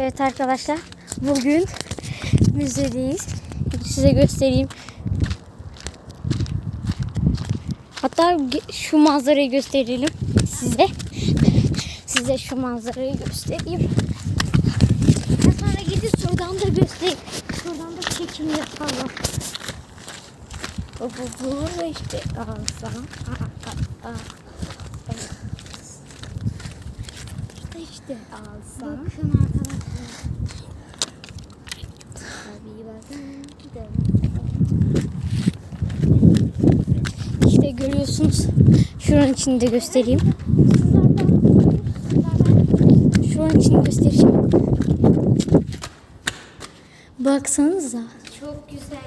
Evet arkadaşlar bugün müzedeyiz. Size göstereyim. Hatta şu manzarayı gösterelim size. Size şu manzarayı göstereyim. Ben sonra gidip şuradan da göstereyim. Şuradan da çekim yapalım. Bu bu bu işte alsam. İşte alsam. Bakın arkadaşlar. Tabii bakın. İşte görüyorsunuz. Şuranın içini de göstereyim. Şuranın içini göstereyim. Baksanıza. Çok güzel.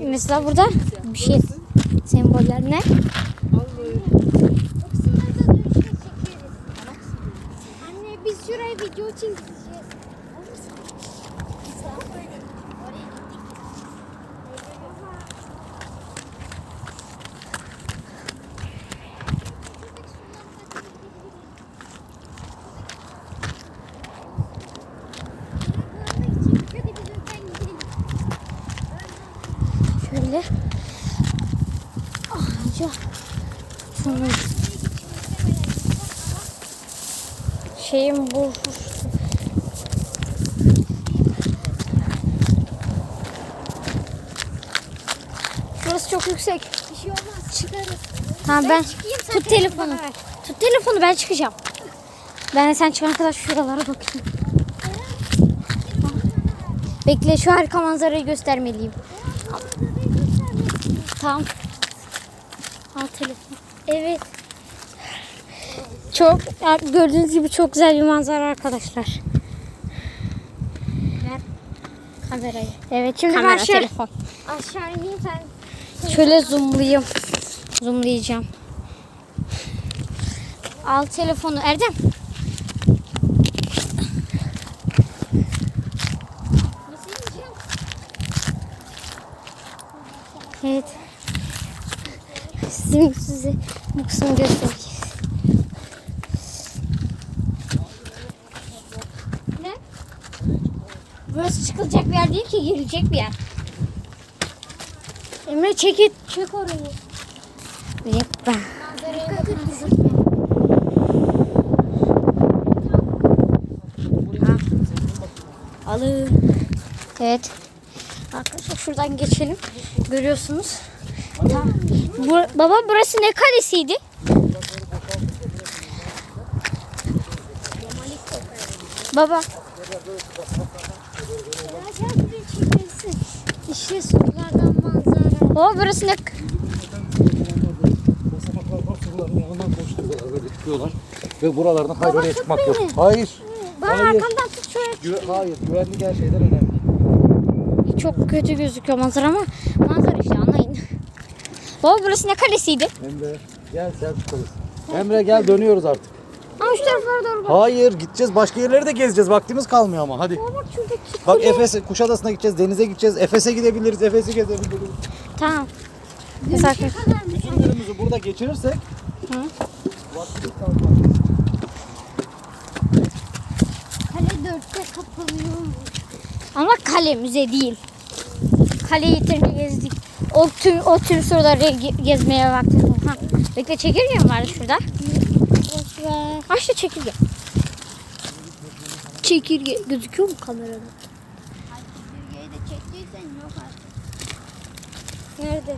Mesela burada bir şey semboller ne? Anne biz video çekeceğiz. Şöyle. Ağaca. Şunu. Şeyim bu. Burası çok yüksek. Bir şey olmaz çıkarız. Tamam ben, çıkayım, sen tut telefonu ver. Tut telefonu ben çıkacağım. Ben de sen çıkana kadar şuralara bakayım. Bekle şu harika manzarayı göstermeliyim. Tamam. Al telefonu. Evet. Çok gördüğünüz gibi çok güzel bir manzara arkadaşlar. Ver kamerayı. Evet şimdi Kamera, ben şöyle, telefon. Aşağı ineyim sen. şöyle zoomlayayım. Zoomlayacağım. Al telefonu Erdem. Evet. Sizin size bu kısmı göstereceğiz. Ne? Burası çıkılacak bir yer değil ki girilecek bir yer. Emre çek it. Çek orayı. Yapma. Alın. Evet. Arkadaşlar şuradan geçelim. Görüyorsunuz. Tamam. Bu, baba burası ne kalesiydi? Baba. İşte sulardan manzara. Baba burası ne? Çıkıyorlar. Ve buralardan hayır oraya çıkmak beni. yok. Hayır. Bana Hayır. arkamdan tut şöyle. Güve- hayır, güvenlik her şeyden önemli. Çok kötü gözüküyor manzara ama manzara işte anlayın. Baba burası ne kalesiydi? Emre, gel Selçuk kalırız. Emre gel dönüyoruz artık. Ama şu taraflara doğru bak. Hayır, gideceğiz. Başka yerleri de gezeceğiz. Vaktimiz kalmıyor ama hadi. Bak şuradaki Bak. Efes'e, Kuşadası'na gideceğiz, denize gideceğiz. Efes'e gidebiliriz, Efes'i gezebiliriz. Tamam. Mesela Bütün günümüzü burada geçirirsek Hı. vaktimiz kalmaz. Kale dörtte kapanıyor. Ama kale müze değil. Kaleyi yeterince gezdik. O tüm o tür soruları ge- gezmeye vaktimiz yok. Ha. Bekle çekirge mi vardı şurada? Ha işte çekirge. Çekirge gözüküyor mu kamerada? Türkiye'yi de çekeceksen yok artık. Nerede?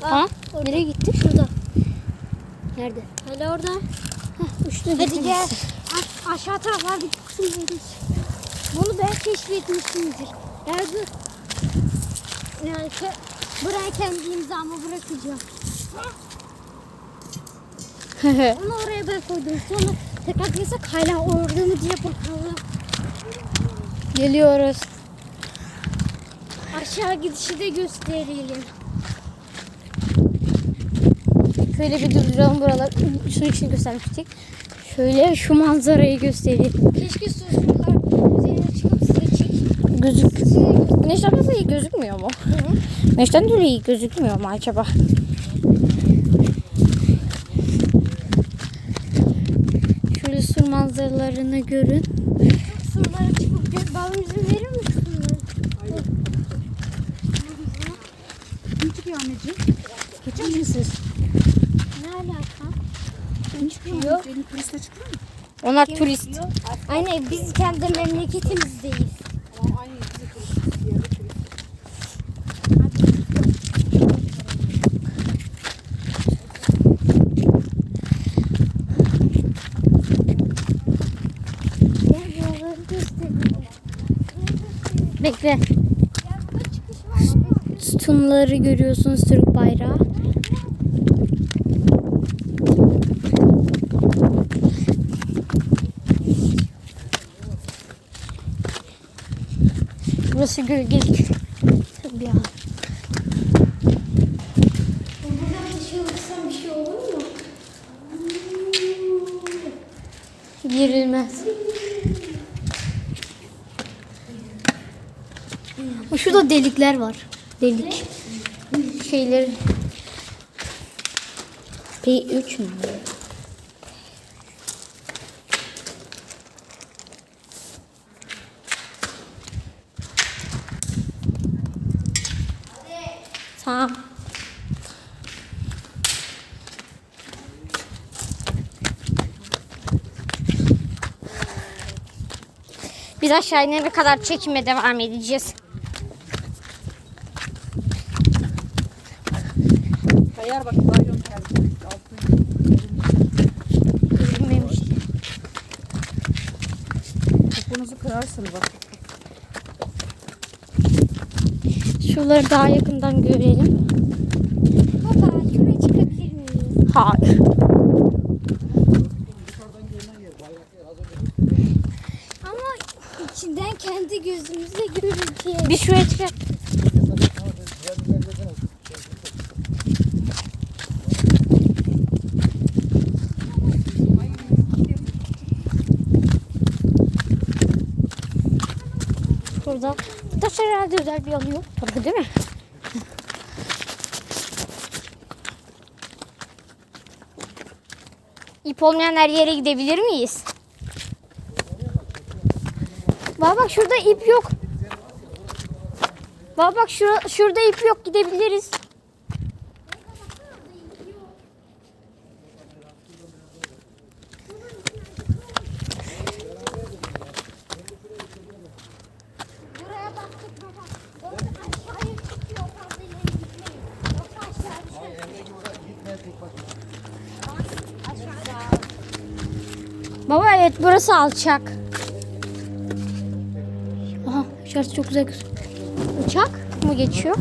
Ha? Nereye gitti? Şurada. Nerede? Hele orada. Heh, uçtu. Hadi gel. A- aşağı taraflar bir kısımdayız. Bunu ben keşfetmişimdir. Nerede? Yani buraya kendi imzamı bırakacağım. Onu oraya ben koydum. Sonra tekrar hala orada mı diye bakalım. Geliyoruz. Aşağı gidişi de gösterelim. Şöyle bir durduralım buralar. Şunun için göstermiştik. Şöyle şu manzarayı göstereyim. Keşke sucuklar üzerine çıkıp size çekeyim. gözük. Güneşten dolayı iyi gözükmüyor mu? Güneşten dolayı iyi gözükmüyor mu acaba? Şöyle sur manzaralarını görün. Surlara çıkıp Kim çıkıyor anneciğim? Geçen mi siz? Ne alaka? Kim çıkıyor? Senin turiste çıkıyor mu? Onlar turist. Aynen biz kendi memleketimizdeyiz. Tamam aynı bizi turist. Göstereyim. Bekle. Sütunları görüyorsunuz Türk bayrağı. Burası gölgelik. Tabii ya. Girilmez. Şurada delikler var. Delik. Şeyler. P3 mü? Tamam. Biz aşağı inene kadar çekime devam edeceğiz. Kırarsın bak. Şuraları daha yakından görelim. Baba şuraya çıkabilir miyiz? Hayır. Ama içinden kendi gözümüzle göreceğiz. Bir şuraya çıkar. Burada taşlar herhalde özel bir yanı yok. Tabii değil mi? İp olmayan her yere gidebilir miyiz? Bak bak şurada ip yok. Bak bak şura, şurada ip yok gidebiliriz. Buraya baktık baba. Orada aşağıya çıkıyor fazla ileri gitmeyin. Yoksa aşağı düşer. Baba evet burası alçak. Aha dışarısı çok güzel. gözüküyor. Uçak mı geçiyor?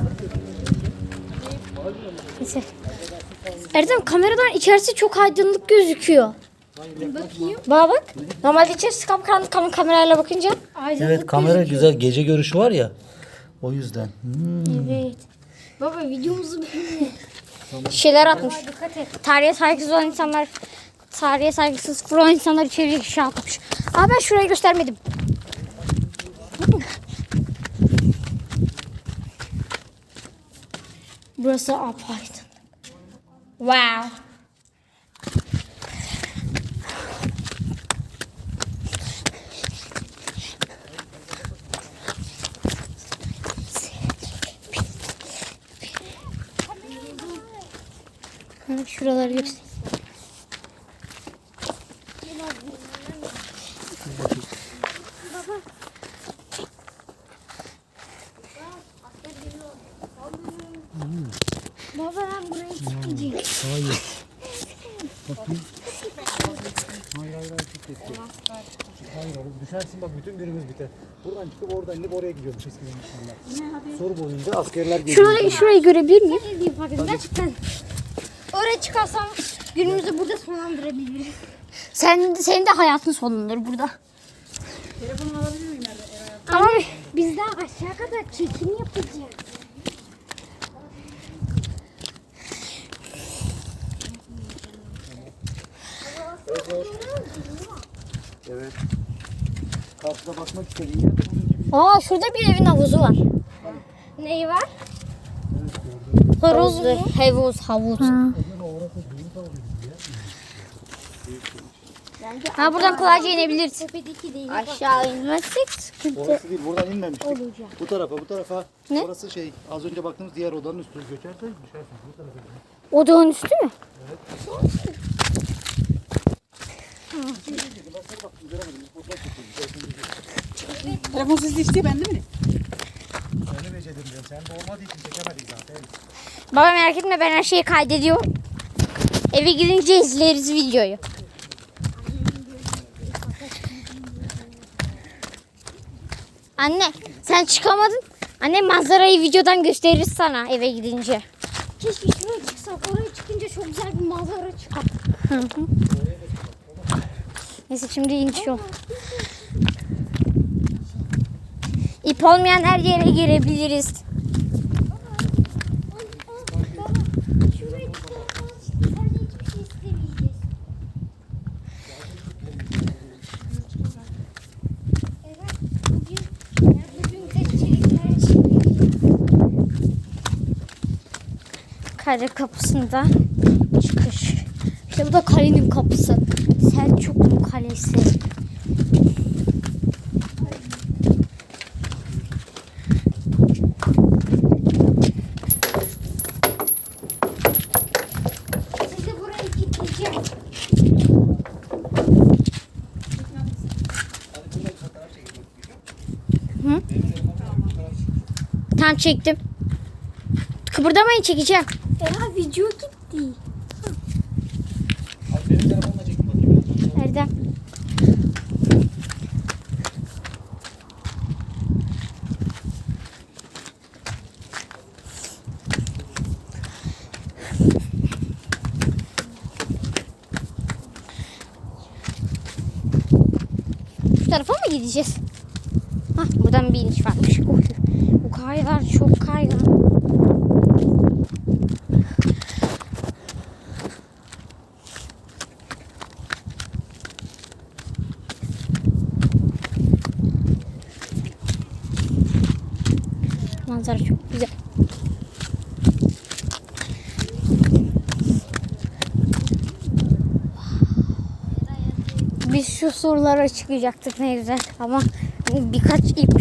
Neyse. Erdem kameradan içerisi çok aydınlık gözüküyor. Bakayım. Bana bak. Normalde içerisi kapkaranlık ama kamerayla bakınca. Evet kamera güzel gece görüşü var ya. O yüzden. Evet. Baba videomuzu beğenme. Şeyler atmış. Tarihe saygısız olan insanlar tarihe saygısız olan insanlar içeriye şey atmış. Aa ben şurayı göstermedim. Burası apaydın. Wow. Şuraları göster. Baba ben buraya çıkacağım. Hayır. Bakayım. Hayır hayır hayır çok eski. Hayır oğlum düşersin bak bütün günümüz biter. Buradan çıkıp oradan inip oraya gidiyormuş eskiden insanlar. Soru boyunca askerler geliyor. Şurayı, şurayı görebilir miyim? Bakın gerçekten. Oraya çıkarsam günümüzü burada sonlandırabilirim. Sen, senin de hayatın sonundur burada. Telefonu alabilir miyim? Tamam. Biz daha aşağı kadar çekim yapacağız. Evet. Karşıda bakmak istediğin bunun gibi Aa şurada bir evin havuzu var. Neyi var? Havuz mu? Havuz, havuz. Ha buradan kolayca inebiliriz. Tepedeki değil. Aşağı inmezsek sıkıntı. Orası değil buradan inmemiştik. Olacak. Bu tarafa bu tarafa. Ne? Orası şey az önce baktığımız diğer odanın üstü. Göçersen düşersin. Bu tarafa. Odanın üstü mü? Telefon sesi istiyor mi? Ben de becerdim diyorum. Sen de olmadığı için çekemedik zaten. Baba merak etme ben her şeyi kaydediyorum. Eve gidince izleriz videoyu. Anne sen çıkamadın. Anne manzarayı videodan gösteririz sana eve gidince. Keşke şuraya çıksak. Oraya çıkınca çok güzel bir manzara çıkar. Hı hı. Neyse şimdi iniş yol. İp olmayan her yere girebiliriz. Kale kapısında çıkış. İşte bu da kalenin kapısı. Selçuklu Kalesi. Sizi buraya kilitleyeceğim. Tam çektim. Kıpırdamayın çekeceğim. Ya video gitti. Abi benim telefonla çekin bakayım. Erdem. Şu tarafa mı gideceğiz? Hah, buradan bir iniş varmış. Uy, bu kaylar çok kaygan. Manzara çok güzel. Biz şu surlara çıkacaktık ne ama birkaç ip.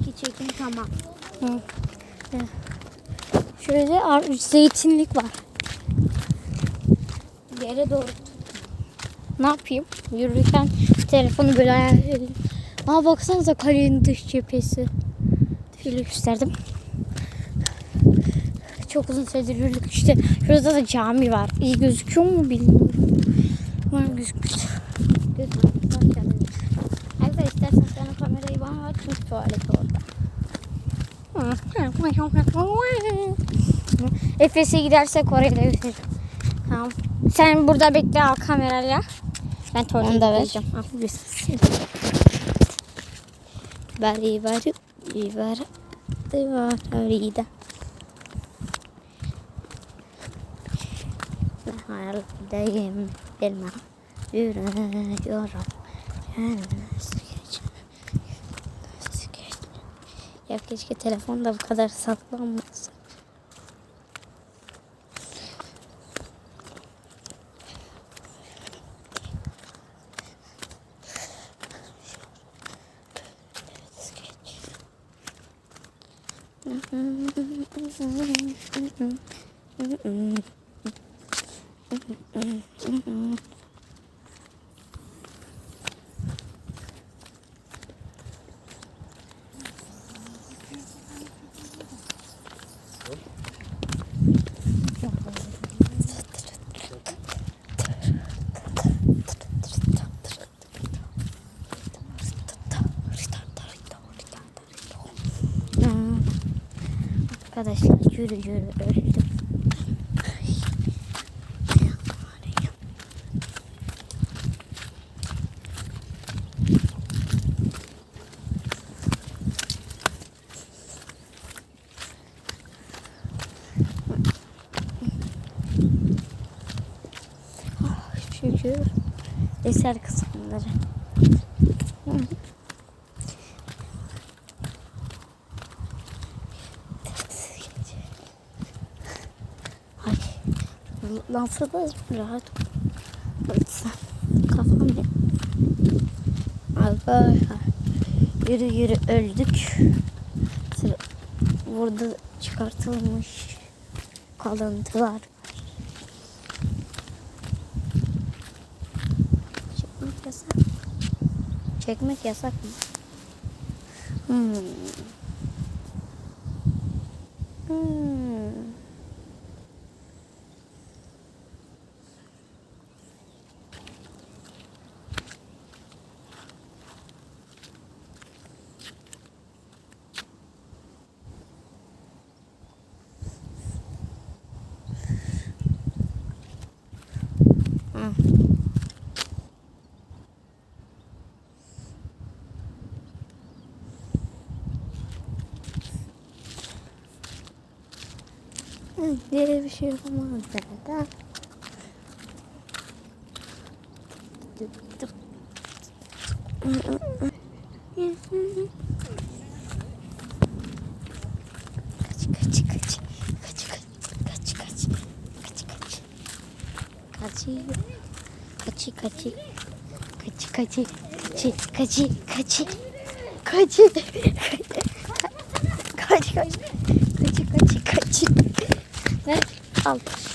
İki çekim tamam. Şöyle zeytinlik var. Yere doğru. Ne yapayım? Yürürken telefonu böyle ayarlayayım. Aa baksanıza kalenin dış cephesi. Şöyle gösterdim. Çok uzun süredir yürüdük işte. Şurada da cami var. İyi gözüküyor mu bilmiyorum. Umarım gözükmüş. Arkadaşlar istersen sen kamerayı bana at çünkü tuvalet orada. Efes'e gidersek oraya da götürürüm. Tamam. Sen burada bekle al kamerayla. Ben tuvalete da ver. Al, güzel. Bari bari bari bari bari da. Hayaldeyim bilmem yürüyorum. Ya keşke telefon da bu kadar saklanmasa. ただしジュルジュル。Lansa da rahat olsa kafam ne? Arkadaşlar yürü yürü öldük. Burada çıkartılmış kalıntılar var. Çekmek yasak. Çekmek yasak mı? Hmm. Hmm. Diye bir şey olmaz zaten. Kaç kaç kaç kaç kaç kaç kaç kaç kaç kaçı kaçı kaçı kaçı kaçı kaçı kaçı kaçı kaçı kaç kaç al